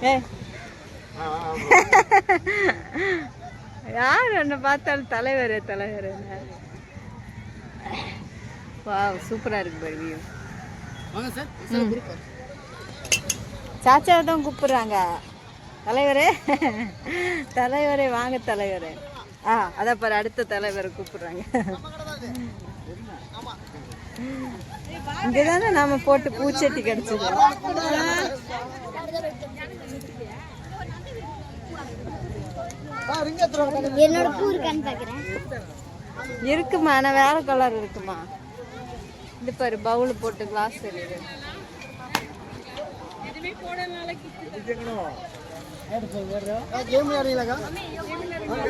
யார் என்ன பார்த்தாலும் தலைவர் தலைவர். வா சூப்பராக இருக்கு பாரு வியூ வாங்க சார் சாச்சாவை தான் கூப்பிடுறாங்க. தலைவரே. தலைவரே வாங்க தலைவரே. ஆ அதான் பாரு அடுத்த தலைவரை கூப்பிடுறாங்க. இங்கே தானே நாம போட்டு பூச்சட்டி கிடச்சது என்னோட பூ இருக்கான்னு பாக்குறேன். இருக்குமா? ஆனால் வேற கலர் இருக்குமா? இது பாரு பவுல் போட்டு கிளாஸ் இருக்குது கேம் ஆடுறீங்களா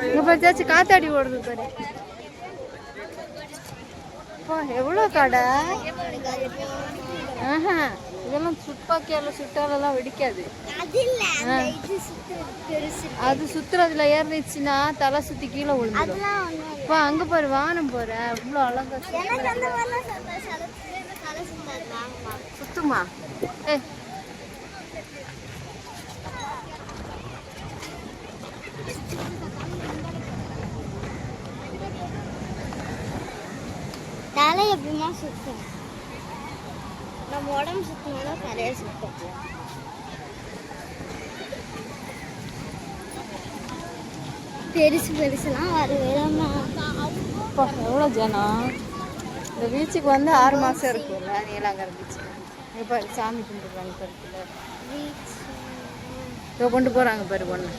இங்க பார்த்தாச்சும் காத்தாடி ஓடுது பாரு. அப்பா, எவ்வளோ கடை? ஆஹா. இதெல்லாம் சுட்பாக்கியால சுட்டாலெல்லாம் வெடிக்காது. அது சுத்துறதுல ஏறிச்சுன்னா தலை சுத்தி கீழே விழுந்துடும். அப்பா அங்க பாரு வானம் போற அவ்வளோ அழகா சுத்துமா? ஏ. தலை எப்படிமா சுத்தும்? நம்ம உடம்பு சுத்தினாலும் தலையை சுத்தும் பெருசு பெருசுலாம் அப்பா எவ்வளோ ஜனம்? இந்த பீச்சுக்கு வந்து ஆறு மாசம் இருக்கும்ல நீலாங்கரை பீச்சு பாரு சாமி கும்பிடுறாங்க பருத்துல இதோ கொண்டு போறாங்க பாரு பொண்ணு.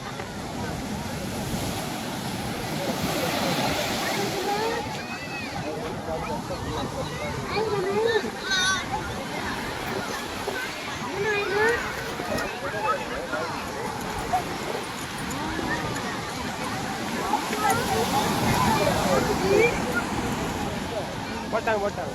water.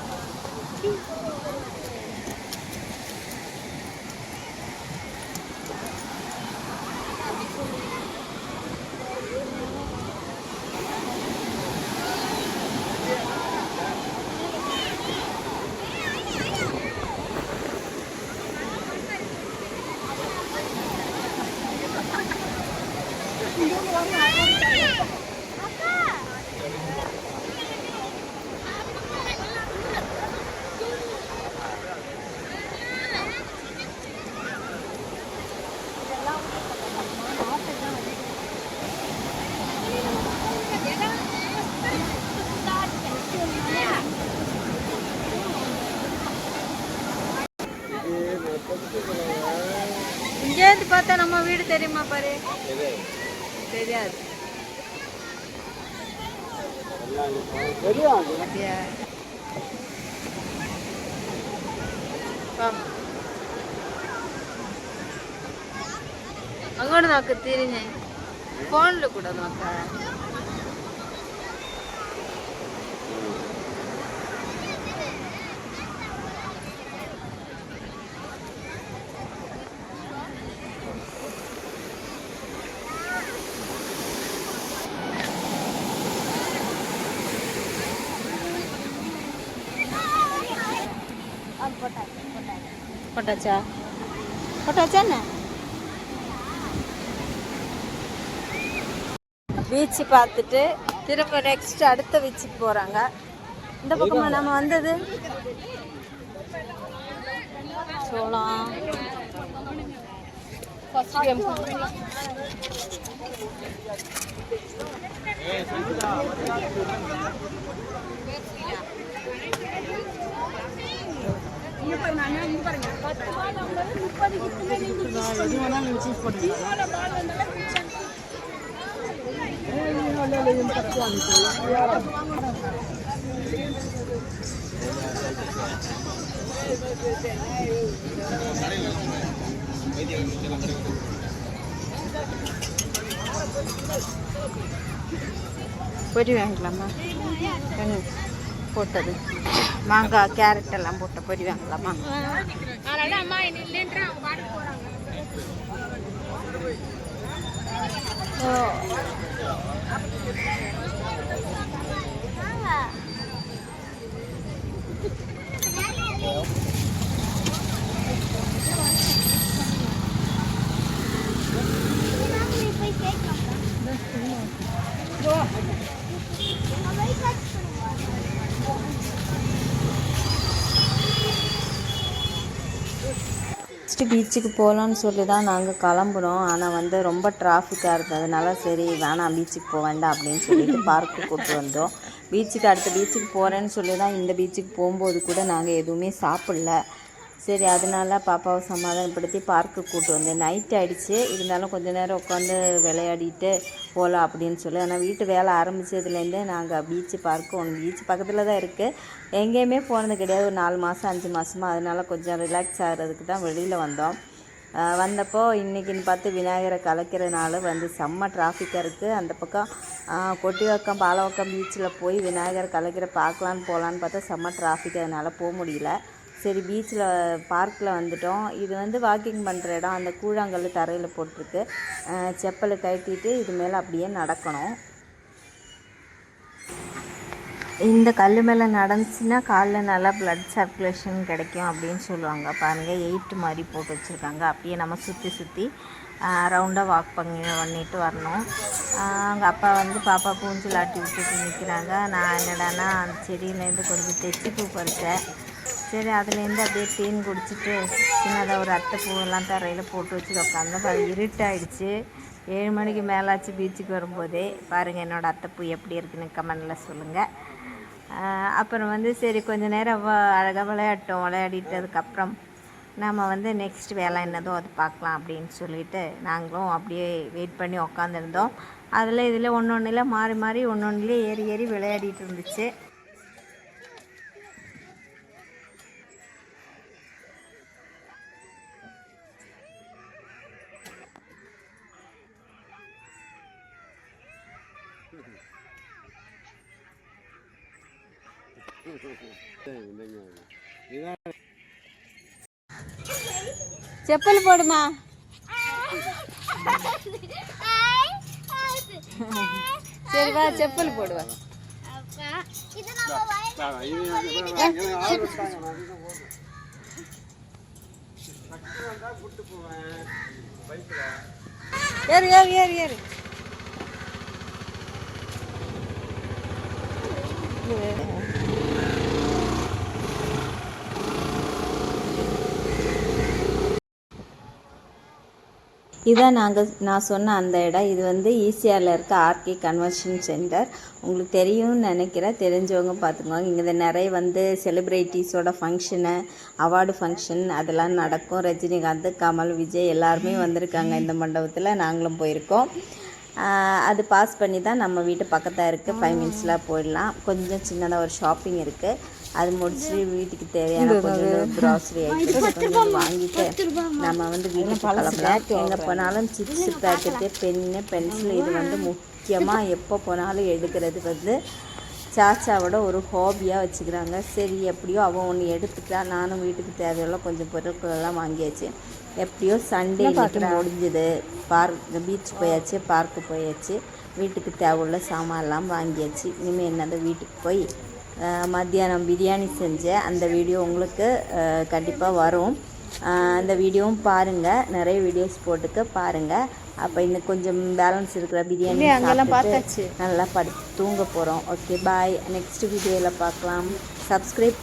இங்கேருந்து பார்த்தா நம்ம வீடு தெரியுமா பாரு? தெரியாது. தெரியும் அப்படியா അങ്ങോട്ട് നോക്ക് തിരിഞ്ഞ്. ഫോണിൽ കൂടെ നോക്കാം. പൊട്ടാച്ച? പൊട്ടാച്ചാ പൊട്ടാച്ചാ பீச்சு பார்த்துட்டு திரும்ப நெக்ஸ்ட் அடுத்த பீச்சுக்கு போகிறாங்க இந்த பக்கமாக நம்ம வந்தது? சோளம் எது வேணாலும் நீங்கள் சூஸ் பண்ணுங்க பொரி வாங்கிக்கலாமா என்ன போட்டது மாங்காய் கேரட் எல்லாம் போட்ட பொரி வாங்கலாமா Next பீச்சுக்கு போகலான்னு சொல்லி தான் நாங்கள் கிளம்புனோம் ஆனால் வந்து ரொம்ப டிராஃபிக்காக இருந்ததுனால சரி வேணாம் பீச்சுக்கு போக வேண்டாம் அப்படின்னு சொல்லிட்டு பார்க்கு கூப்பிட்டு வந்தோம். பீச்சுக்கு அடுத்த பீச்சுக்கு போகிறேன்னு சொல்லி தான் இந்த பீச்சுக்கு போகும்போது கூட நாங்கள் எதுவுமே சாப்பிடல. சரி அதனால பாப்பாவை சமாதானப்படுத்தி பார்க்கு கூப்பிட்டு வந்தேன். நைட் ஆகிடுச்சு இருந்தாலும் கொஞ்ச நேரம் உட்காந்து விளையாடிட்டு போகலாம் அப்படின்னு சொல்லி. ஆனால் வீட்டு வேலை ஆரம்பித்ததுலேருந்தே நாங்கள் பீச்சு பார்க்கு ஒன்று பீச் பக்கத்தில் தான் இருக்குது எங்கேயுமே போனது கிடையாது. ஒரு நாலு மாதம் அஞ்சு மாதமாக அதனால கொஞ்சம் ரிலாக்ஸ் ஆகிறதுக்கு தான் வெளியில் வந்தோம். வந்தப்போ இன்றைக்கின்னு பார்த்து விநாயகரை கலைக்கிறனால வந்து செம்ம டிராஃபிக்காக இருக்குது அந்த பக்கம் கொட்டிவாக்கம் பாலவாக்கம் பீச்சில் போய் விநாயகரை கலைக்கிற பார்க்கலான்னு போகலான்னு பார்த்தா செம்ம டிராஃபிக் அதனால் போக முடியல. சரி பீச்சில் பார்க்கில் வந்துட்டோம். இது வந்து வாக்கிங் பண்ணுற இடம். அந்த கூழாங்கல் தரையில் போட்டிருக்கு. செப்பலை கட்டிட்டு இது மேலே அப்படியே நடக்கணும். இந்த கல் மேலே நடந்துச்சுன்னா காலில் நல்லா ப்ளட் சர்க்குலேஷன் கிடைக்கும் அப்படின்னு சொல்லுவாங்க. பாருங்கள் எயிட் மாதிரி போட்டு வச்சுருக்காங்க. அப்படியே நம்ம சுற்றி சுற்றி ரவுண்டாக வாக் பண்ணி பண்ணிட்டு வரணும். அங்கே அப்பா வந்து பாப்பா பூஞ்சல் ஆட்டி விட்டுட்டு நிற்கிறாங்க நான் என்னடான்னா அந்த செடியிலேருந்து கொஞ்சம் தெச்சி பூ பறித்தேன் சரி அதுலேருந்து அப்படியே தேன் குடிச்சிட்டு சின்னதாக ஒரு அத்தை பூவெல்லாம் தரையில் போட்டு வச்சுட்டு உட்காந்து பாரு இருட்டாயிடுச்சு. ஏழு மணிக்கு மேலாச்சு பீச்சுக்கு வரும்போதே. பாருங்கள் என்னோடய அத்தை பூ எப்படி இருக்குன்னு கமெண்டில் சொல்லுங்கள் அப்புறம் வந்து சரி கொஞ்ச நேரம் அழகாக விளையாட்டோம். விளையாடிட்டதுக்கப்புறம் நம்ம வந்து நெக்ஸ்ட் வேலை என்னதோ அது பார்க்கலாம் அப்படின்னு சொல்லிட்டு நாங்களும் அப்படியே வெயிட் பண்ணி உக்காந்துருந்தோம். அதில் இதில் ஒன்று ஒன்றில் மாறி மாறி ஒன்று ஒன்றுலேயே ஏறி ஏறி விளையாடிட்டு இருந்துச்சு. చెప్పులు పోడుమా சரி வா செப்பல் போடுவா இது நம்ம வயல் ஏறு ஏறு ஏறு ஏறு இதான் நாங்கள் நான் சொன்ன அந்த இடம் இது வந்து ஈசிஆரில் இருக்க ஆர்கே கன்வென்ஷன் சென்டர். உங்களுக்கு தெரியும்னு நினைக்கிறேன். தெரிஞ்சவங்க பார்த்துக்கோங்க இங்கே நிறைய வந்து செலிப்ரிட்டிஸோட ஃபங்க்ஷனு அவார்டு ஃபங்க்ஷன் அதெல்லாம் நடக்கும். ரஜினிகாந்த் கமல் விஜய் எல்லாருமே வந்திருக்காங்க இந்த மண்டபத்தில். நாங்களும் போயிருக்கோம். அது பாஸ் பண்ணி தான் நம்ம வீட்டு பக்கத்தில் இருக்குது ஃபைவ் மினிட்ஸில் போயிடலாம். கொஞ்சம் சின்னதாக ஒரு ஷாப்பிங் இருக்குது அது முடிச்சுட்டு வீட்டுக்கு தேவையான கொஞ்சம் க்ராசரி கொஞ்சம் வாங்கிட்டு நம்ம வந்து வீட்டுக்கு கிளம்பலாம் எங்கே போனாலும் சிப்ஸ் பேக்கெட்டு பென்னு பென்சில் இது வந்து முக்கியமாக எப்போ போனாலும் எடுக்கிறது வந்து சாச்சாவோட ஒரு ஹாபியாக வச்சுக்கிறாங்க. சரி எப்படியோ அவன் ஒன்று எடுத்துட்டா நானும் வீட்டுக்கு தேவையுள்ள கொஞ்சம் பொருட்கள் எல்லாம் வாங்கியாச்சு. எப்படியோ சண்டே இன்னைக்கு முடிஞ்சுது. பார்க் பீச் போயாச்சு பார்க்கு போயாச்சு. வீட்டுக்கு தேவையுள்ள சாமான்லாம் வாங்கியாச்சு. இனிமேல் என்னது வீட்டுக்கு போய் மத்தியானம் பிரியாணி செஞ்சேன் அந்த வீடியோ உங்களுக்கு கண்டிப்பாக வரும். அந்த வீடியோவும் பாருங்கள் நிறைய வீடியோஸ் போட்டுக்க பாருங்கள் அப்போ இன்னும் கொஞ்சம் பேலன்ஸ் இருக்கிற பிரியாணி நல்லா படுத்து தூங்க போகிறோம் ஓகே பாய் நெக்ஸ்ட் வீடியோவில் பார்க்கலாம். சப்ஸ்கிரைப்